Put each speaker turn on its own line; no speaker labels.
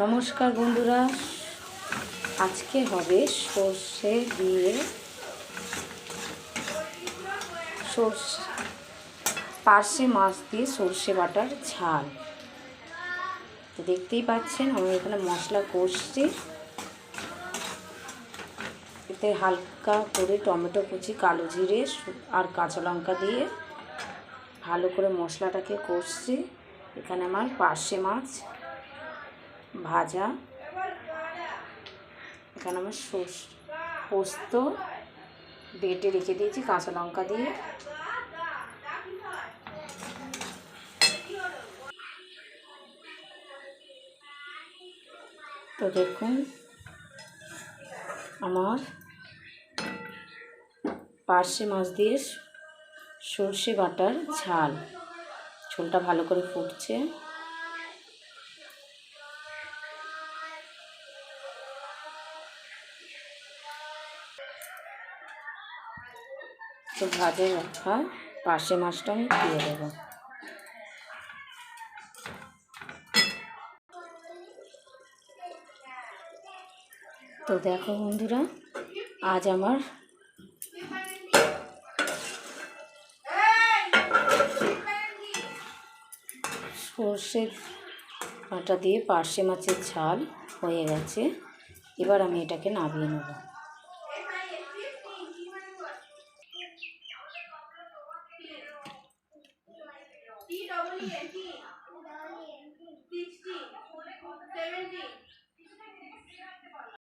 নমস্কার বন্ধুরা। আজকে হবে সর্ষে দিয়ে সর্ষে পার্শে মাছ দিয়ে সর্ষে বাটার ঝাল। তো দেখতেই পাচ্ছেন, আমি এখানে মশলা কষছি। এতে হালকা করে টমেটো কুচি, কালো জিরে আর কাঁচা লঙ্কা দিয়ে ভালো করে মশলাটাকে কষছি। এখানে আমার পার্শে মাছ ভাজা। এখানে আমার সর্ষ, পোস্ত, বেটে রেখে দিয়েছি, কাঁচা লঙ্কা দিয়ে। তো দেখুন, আমার পার্শে মাছ দিয়ে সর্ষে বাটার ঝাল। ঝোলটা ভালো করে ফুটছে। তো ভাজে রাখা পার্শে মাছটা আমি দিয়ে দেবো। তো দেখো বন্ধুরা, আজ আমার সর্ষের আটা দিয়ে পার্শে মাছের ঝাল হয়ে গেছে। এবার আমি এটাকে নামিয়ে নেব। 戴不了眼镜。